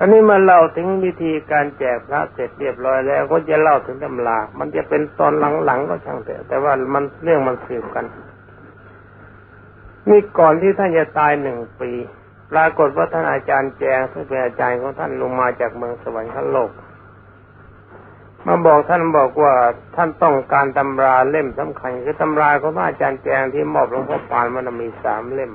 อันนี้มาเล่าถึงวิธีการแจกพระเสร็จเรียบร้อยแล้ว ก็จะเล่าถึงตำรา มันจะเป็นตอนหลังๆก็ช่างเถอะแต่ว่ามันเรื่องมันสืบกัน นี่ก่อนที่ท่านจะตายหนึ่งปี ปรากฏว่าท่านอาจารย์แจงซึ่งเป็นอาจารย์ของท่านลงมาจากเมืองสวรรค์ขั้นโลก มาบอกท่านบอกว่าท่านต้องการตำราเล่มสำคัญคือตำราของท่านอาจารย์แจงที่มอบหลวงพ่อปานมันมีสามเล่ม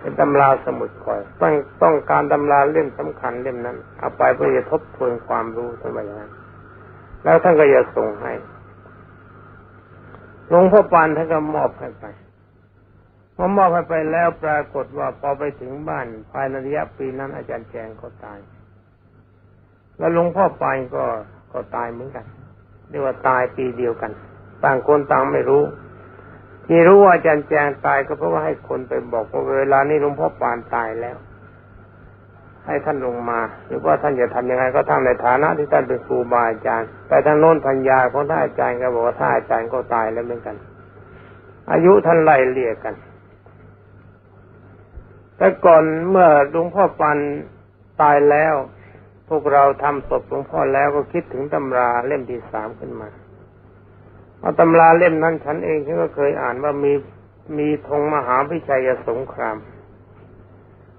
เป็นตำราสมุดคอยต้องต้องการตำราเล่มสำคัญเล่มนั้น เอาไปเพื่อจะทบทวนความรู้ท่านว่าอย่างนั้นแล้วท่านก็จะส่งให้หลวงพ่อปานท่านก็มอบให้ไปพอมอบให้ไปแล้วปรากฏว่าพอไปถึงบ้าน ภายในระยะปีนั้น อาจารย์แจงก็ตาย แล้วหลวงพ่อปานก็ก็ตายเหมือนกันเรียกว่าตายปีเดียวกัน ต่างคนต่างไม่รู้ ที่รู้ว่าอาจารย์แจงตายก็เพราะว่าให้คนไปบอกว่าเวลานี้หลวงพ่อปานตายแล้ว ให้ท่านลงมา หรือว่าท่านจะทำยังไงก็ทำในฐานะที่ท่านเป็นครูบาอาจารย์ แต่ทางโน้นพัญญาของท่านอาจารย์ก็บอกว่าท่านอาจารย์ก็ตายแล้วเหมือนกัน อายุท่านไล่เลี่ยกัน แต่ก่อนเมื่อหลวงพ่อปานตายแล้ว พวกเราทำศพหลวงพ่อแล้วก็คิดถึงตำราเล่มที่สามขึ้นมา เอาตำราเล่มนั้นฉันเองฉันก็เคยอ่านว่ามีมีธงมหาวิชัยสงคราม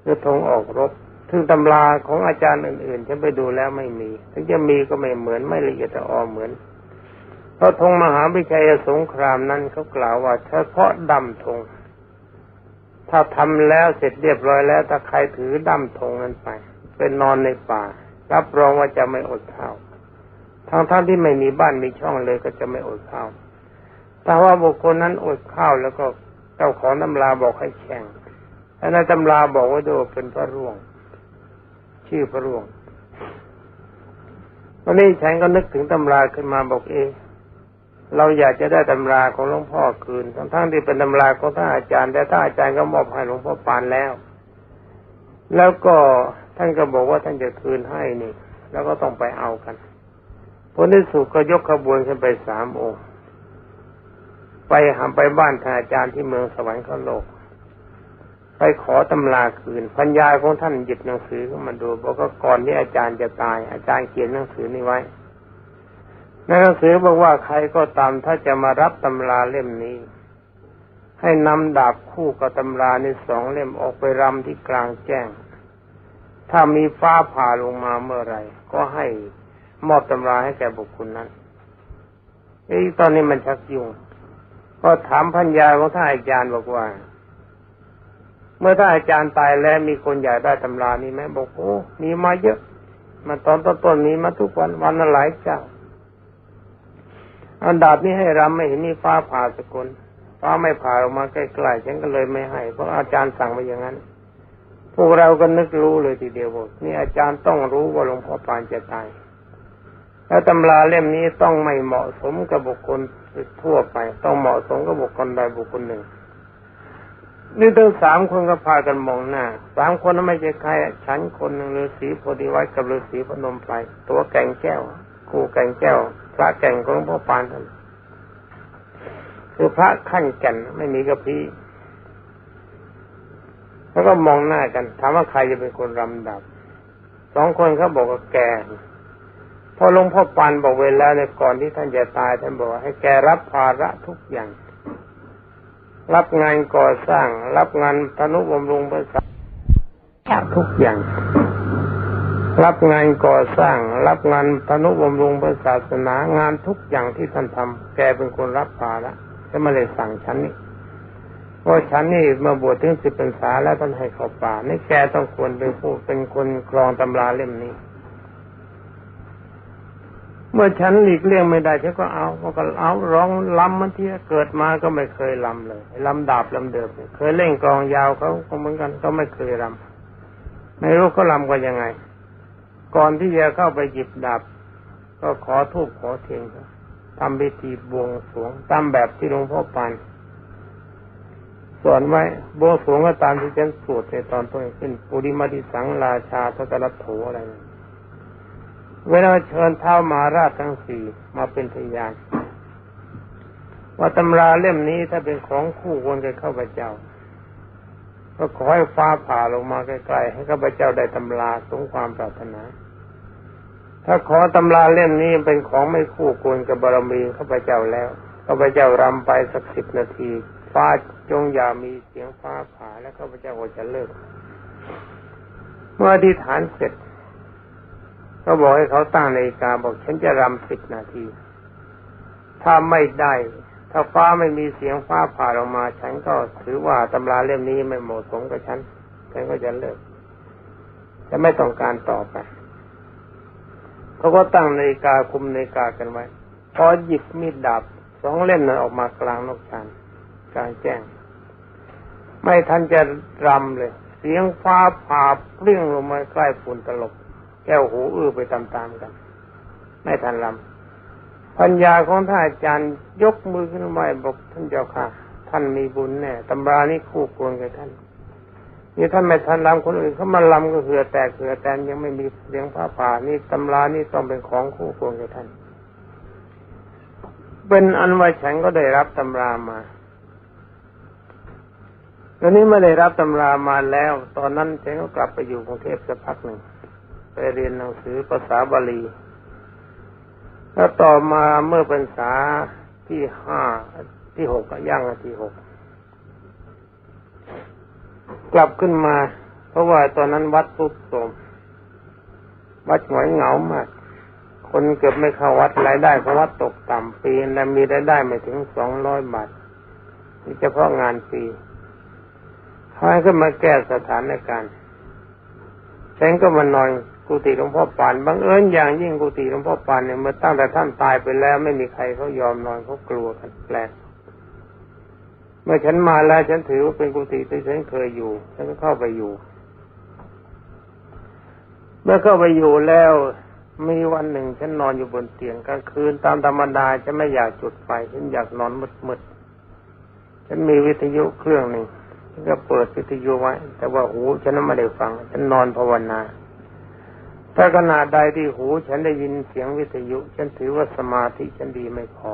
หรือธงออกรบซึ่งตำราของอาจารย์อื่นๆฉันไปดูแล้วไม่มี ถึงจะมีก็ไม่เหมือนไม่ละเอียดอ่อนเหมือน เพราะธงมหาวิชัยสงครามนั้นเขากล่าวว่า เฉพาะดำธง ถ้าทำแล้วเสร็จเรียบร้อยแล้วถ้าใครถือดำธงนั้นไปเป็นนอนในป่า รับรองว่าจะไม่อดข้าว ทั้งท่านที่ไม่มีบ้านมีช่องเลยก็จะไม่อดข้าวแต่ว่าบุคคลนั้นอดข้าวแล้วก็เจ้าของตำราบอกให้แข่งแต่ในตำราบอกว่าดูเป็นพระร่วง ชื่อพระร่วงวันนี้ฉันก็นึกถึงตำราขึ้นมาบอกเอเราอยากจะได้ตำราของหลวงพ่อคืน ทั้งทั้งที่เป็นตำราของท่านอาจารย์ แต่ท่านอาจารย์ก็มอบให้หลวงพ่อปานแล้ว แล้วก็ท่านก็บอกว่าท่านจะคืนให้นี่ แล้วก็ต้องไปเอากัน ผลที่สุดก็ยกขบวนขึ้นไปสามองค์ ไปหาไปบ้านท่านอาจารย์ที่เมืองสวรรค์โลก ไปขอตำราคืนพัญญาของท่านหยิบหนังสือขึ้นมาดูบอกว่าก่อนที่อาจารย์จะตาย อาจารย์เขียนหนังสือนี้ไว้ในหนังสือบอกว่าใครก็ตามถ้าจะมารับตำราเล่มนี้ ให้นำดาบคู่กับตำราในสองเล่มออกไปรำที่กลางแจ้ง ถ้ามีฟ้าผ่าลงมาเมื่อไรก็ให้ มอบตำราให้แก่บุคคลนั้นไอ้ตอนนี้มันชักยุ่งก็ถามพัญญาของท่านอาจารย์บอกว่า เมื่อท่านอาจารย์ตายแล้วมีคนอยากได้ตำรานี้ไหมบอกโอ้มีมาเยอะ มาตอนต้นๆนี้มาทุกวันวันละหลายเจ้า อันดาบนี้ให้รำไม่เห็นมีฟ้าผ่าสกุลฟ้าไม่ผ่าออกมาใกล้ๆฉันก็เลยไม่ให้ เพราะอาจารย์สั่งมาอย่างนั้น พวกเราก็นึกรู้เลยทีเดียวบอกนี่อาจารย์ต้องรู้ว่าหลวงพ่อปานจะตาย แล้วตำราเล่มนี้ต้องไม่เหมาะสมกับบุคคลทั่วไป ต้องเหมาะสมกับบุคคลใดบุคคลหนึ่ง นี่ทั้งสามคนก็พากันมองหน้าสามคนนั้นไม่ใช่ใครฉันคนหนึ่งฤาษีโพธิวัตกับฤาษีพนมไพรตัวแก่งแก้วครูแก่งแก้ว พระแก่งของพ่อปานท่านคือพระขั้นแก่นไม่มีกระพี้แล้วก็มองหน้ากันถามว่าใครจะเป็นคนรำดับสองคนเขาบอกว่าแก อหลวงพ่อปานบอกเวลาในก่อนที่ท่านจะตายท่านบอกให้แกรับภาระทุกอย่าง รับงานก่อสร้าง รับงานธนุบำรุงบริษัททุกอย่าง รับงานก่อสร้าง รับงานธนุบำรุงศาสนางานทุกอย่างที่ท่านทำแกเป็นคนรับภาระจะม่ได้สั่งฉันนี่เพราะฉันนี่มาบวชถึงสิบพรรษาแล้วท่านให้เข้าป่านี่แกต้องควรเป็นผู้เป็นคนครองตำราเล่มนี้ เมื่อฉันหลีกเลี่ยงไม่ได้ฉันก็เอาก็เอาร้องลำมันที่เกิดมาก็ไม่เคยลำเลยลำดาบลำเดิมเคยเล่นกองยาวเขาก็เหมือนกันก็ไม่เคยลำไม่รู้เขาลำกันยังไง ก่อนที่จะเข้าไปหยิบดาบก็ขอทูบขอเทียนทำพิธีบวงสรวงตามแบบที่หลวงพ่อปานสอนไว้บวงสรวงก็ตามที่ฉันสวดในตอนต้นขึ้นปุริมาติสังราชาทัตรัตโถอะไรนน เวลาเชิญเท้ามาราชทั้งสี่มาเป็นพยานว่าตำราเล่มนี้ถ้าเป็นของคู่ควรจะเข้าพเจ้า ก็ขอให้ฟ้าผ่าลงมาใกล้ๆให้ข้าพเจ้าได้ตำราสงความปรารถนา ถ้าขอตำราเล่มนี้เป็นของไม่คู่ควรกับบารมีข้าพเจ้าแล้วข้าพเจ้ารำไปสักสิบนาที ฟ้าจงอย่ามีเสียงฟ้าผ่าแล้วข้าพเจ้าก็จะเลิก เมื่ออธิษฐานเสร็จ ก็บอกให้เขาตั้งนาฬิกาบอกฉันจะรำสิบนาที ถ้าไม่ได้ ถ้าฟ้าไม่มีเสียงฟ้าผ่าลงมา ฉันก็ถือว่าตำราเล่มนี้ไม่เหมาะสมกับฉัน ฉันก็จะเลิกจะไม่ต้องการต่อไปเขาก็ตั้งนาฬิกาคุมนาฬิกากันไว้ พอหยิบมีดดาบสองเล่มนั้นออกมากลางนกชานกลางแจ้ง ไม่ทันจะรำเลย เสียงฟ้าผ่าเปรี้ยงลงมาใกล้ฝุ่นตลบ แก้วหูอื้อไปตามๆกัน ไม่ทันรำพัญญาของท่านอาจารย์ยกมือขึ้นมาบอกท่านเจ้าค่ะ ท่านมีบุญแน่ตำรานี้คู่ควรกับท่านนี่ท่านไม่ทันรำคนอื่นเขามาลำก็เหือแตกเหือแตนยังไม่มีเสียงผ้าป่านี่ตำรานี่ต้องเป็นของคู่ควรกับท่าน เป็นอันว่าฉันก็ได้รับตำรามาตอนนี้ไม่ได้รับตำรามาแล้ว ตอนนั้นฉันก็กลับไปอยู่กรุงเทพสักพักหนึ่ง ไปเรียนหนังสือภาษาบาลีแล้วต่อมาเมื่อเป็นษาที่ห้าที่หกย่างที่หกกลับขึ้นมา เพราะว่าตอนนั้นวัดทุบโทรมวัดหงอยเหงามาก คนเกือบไม่เข้าวัดรายได้ของวัดตกต่ำปีและมีรายได้ไม่ถึงสองร้อยบาทนี่เฉพาะงานปีเขาให้ขึ้นมาแก้สถานการณ์ฉันก็มานอน กุฏิหลวงพ่อปานบังเอิญอย่างยิ่งกุฏิหลวงพ่อปานเนี่ยเมื่อตั้งแต่ท่านตายไปแล้ว ไม่มีใครเขายอมนอนเขากลัวกันแปลกเมื่อฉันมาแล้วฉันถือว่าเป็นกุฏิที่ฉันเคยอยู่ฉันก็เข้าไปอยู่ เมื่อเข้าไปอยู่แล้วมีวันหนึ่งฉันนอนอยู่บนเตียงกลางคืนตามธรรมดาฉันไม่อยากจุดไฟฉันอยากนอนมืดๆฉันมีวิทยุเครื่องหนึ่งฉันก็เปิดวิทยุไว้ แต่ว่าหูฉันไม่ได้ฟัง ฉันนอนภาวนา ถ้าขณะใดที่หูฉันได้ยินเสียงวิทยุ ฉันถือว่าสมาธิฉันดีไม่พอ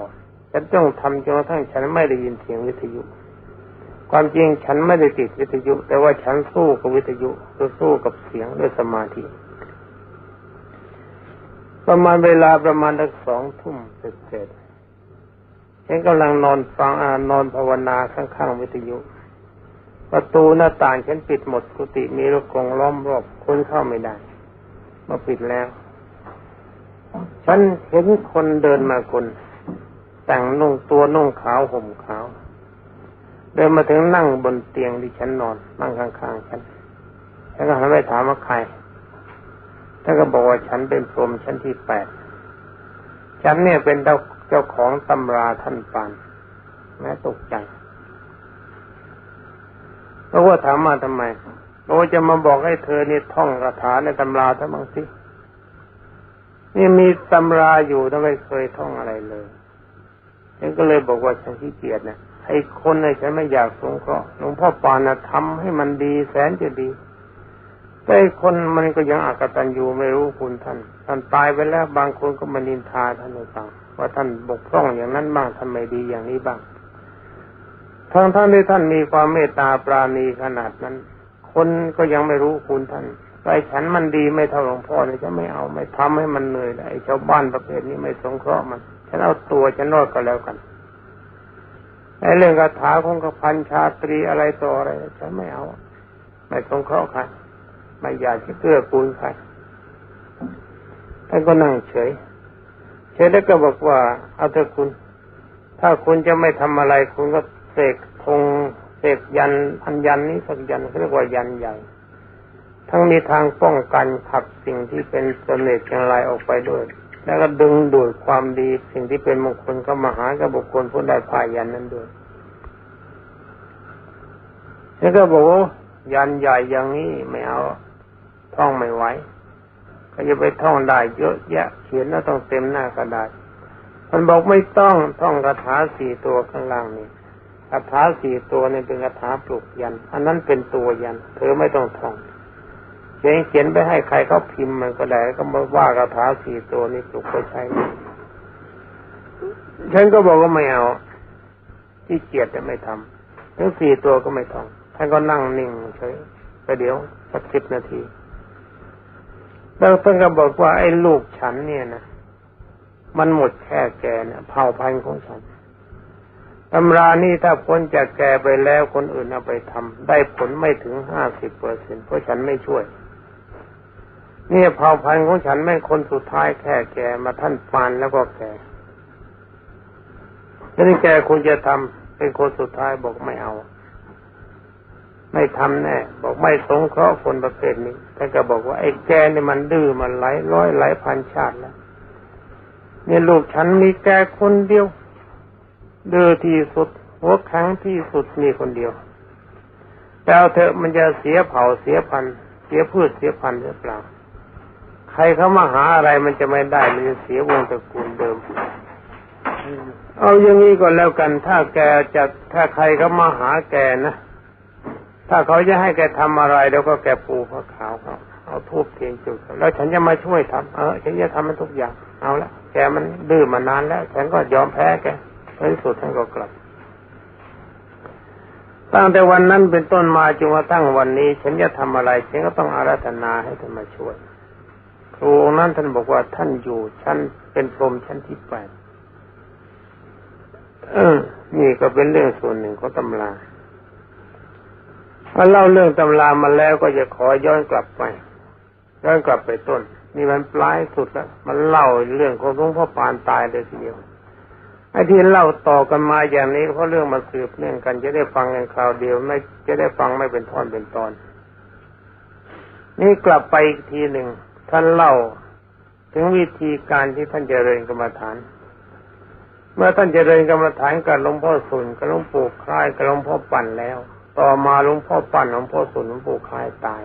ฉันต้องทำจนกระทั่งฉันไม่ได้ยินเสียงวิทยุ ความจริงฉันไม่ได้ติดวิทยุ แต่ว่าฉันสู้กับวิทยุคือสู้กับเสียงด้วยสมาธิ ประมาณเวลาประมาณสักสองทุ่มเสร็จฉันกำลังนอนฟังอ่านอนภาวนาข้างๆวิทยุ ประตูหน้าต่างฉันปิดหมดกุฏิมีลูกกรงล้อมรอบคนเข้าไม่ได้ มาปิดแล้ว ฉันเห็นคนเดินมาคน แต่งนุ่งตัวนุ่งขาวห่มขาว เดินมาถึงนั่งบนเตียงที่ฉันนอน นั่งข้างๆฉันฉันก็หันไปถามว่าใครท่านก็บอกว่าฉันเป็นพรหมชั้นที่แปดฉันเนี่ยเป็นเจ้าของตำราท่านปานแม้ตกใจเพราะว่าถามมาทำไม โอ้จะมาบอกให้เธอเนี่ยท่องคาถาในตำราทั้งบางสิ นี่มีตำราอยู่แต่ไม่เคยท่องอะไรเลยฉันก็เลยบอกว่าฉันขี้เกียจนะไอ้คนเนี่ยฉันไม่อยากสงเคราะห์หลวงพ่อปานนะทำให้มันดีแสนจะดีแต่คนมันก็ยังอากตันอยู่ไม่รู้คุณท่าน ท่านตายไปแล้วบางคนก็มานินทาท่านให้ฟังว่าท่านบกพร่องอย่างนั้นบ้างทำไม่ดีอย่างนี้บ้างทั้งท่านที่ท่านมีความเมตตาปราณีขนาดนั้น คนก็ยังไม่รู้คุณท่านไอ้ฉันมันดีไม่เท่าหลวงพ่อเนี่ยจะไม่เอาไม่ทำให้มันเหนื่อยไอ้ชาวบ้านประเภทนี้ไม่สงเคราะห์มันฉันเอาตัวฉันรอดก็แล้วกันไอ้เรื่องคาถาของกระพันชาตรีอะไรต่ออะไรฉันไม่เอา ไม่สงเคราะห์ใครไม่อยากจะเกื้อกูลใครท่านก็นั่งเฉย เฉยแล้วก็บอกว่า เอาเถอะคุณ ถ้าคุณจะไม่ทำอะไรคุณก็เสกธง เสกยันอันยันนี้สักยันเขาเรียกว่ายันใหญ่ ทั้งมีทางป้องกันขับสิ่งที่เป็นเสน่ห์จังไรออกไปด้วย แล้วก็ดึงดูดความดีสิ่งที่เป็นมงคลก็มาหากับบุคคลผู้ได้ผ่ายันนั้นด้วยแล้วก็บอกว่ายันใหญ่อย่างนี้ไม่เอาท่องไม่ไหวก็จะไปท่องได้เยอะแยะเขียนแล้วต้องเต็มหน้ากระดาษมันบอกไม่ต้องท่องคาถาสี่ตัวข้างล่างนี่ คาถาสี่ตัวนี่เป็นคาถาปลุกยัน อันนั้นเป็นตัวยัน เธอไม่ต้องท่องเขียนเขียนไปให้ใครเขาพิมพ์มันก็ได้ก็มาว่าคาถาสี่ตัวนี้ปลุกไปใช้ฉันก็บอกว่าไม่เอาที่เกียดจะไม่ทำทั้งสี่ตัวก็ไม่ท่องท่านก็นั่งนิ่งเฉยไปเดี๋ยวสักสิบนาทีแล้วท่านก็บอกว่าไอ้ลูกฉันเนี่ยนะมันหมดแค่แกเนี่ยเผ่าพันธุ์ของฉัน ตำรานี่ถ้าพ้นจากแกไปแล้วคนอื่นเอาไปทำได้ผลไม่ถึงห้าสิบเปอร์เซ็นเพราะฉันไม่ช่วย เนี่ยเผ่าพันธุ์ของฉันแม่งคนสุดท้ายแค่แกมาท่านปานแล้วก็แกแล้วนี่แกคุณจะทำเป็นคนสุดท้ายบอกไม่เอา ไม่ทำแน่ บอกไม่สงเคราะห์คนประเภทนี้ท่านก็บอกว่าไอ้แกนี่มันดื้อมันหลายร้อยหลายพันชาติแล้วเนี่ยลูกฉันมีแกคนเดียว ดื้อที่สุด หัวแข็งที่สุดมีคนเดียวแต่เอาเถอะมันจะเสียเผ่าเสียพันเสียพืชเสียพันหรือเปล่า ใครเขามาหาอะไรมันจะไม่ได้ มันจะเสียวงตระกูลเดิม เอาอย่างนี้ก็แล้วกันถ้าแกจะถ้าใครเขามาหาแกนะถ้าเขาจะให้แกทำอะไรแล้วก็แกปูผ้าขาวเขาเอาทูบเทียนจุดแล้วฉันจะมาช่วยทำเออฉันจะทำมันทุกอย่าง เอาละแกมันดื้อมานานแล้ว ฉันก็ยอมแพ้แก ในสุดท่านก็กลับ ตั้งแต่วันนั้นเป็นต้นมาจนกระทั่งวันนี้ ฉันจะทำอะไรฉันก็ต้องอาราธนาให้ท่านมาช่วยครูนั้นท่านบอกว่าท่านอยู่ชั้นเป็นพรหมชั้นที่แปดนี่ก็เป็นเรื่องส่วนหนึ่งของตำรามาเล่าเรื่องตำรามาแล้วก็จะขอย้อนกลับไปย้อนกลับไปต้น นี่มันปลายสุดแล้ว มันเล่าเรื่องของหลวงพ่อปานตายเลยทีเดียว ไอ้ที่เล่าต่อกันมาอย่างนี้เพราะเรื่องมันสืบเนื่องกัน จะได้ฟังกันคราวเดียวไม่จะได้ฟังไม่เป็นท่อนเป็นตอน นี่กลับไปอีกทีหนึ่งท่านเล่าถึงวิธีการที่ท่านเจริญกรรมฐาน เมื่อท่านเจริญกรรมฐานกับหลวงพ่อสุนกับหลวงปู่คล้ายกับหลวงพ่อปั่นแล้ว ต่อมาหลวงพ่อปั่นหลวงพ่อสุนหลวงปู่คล้ายตาย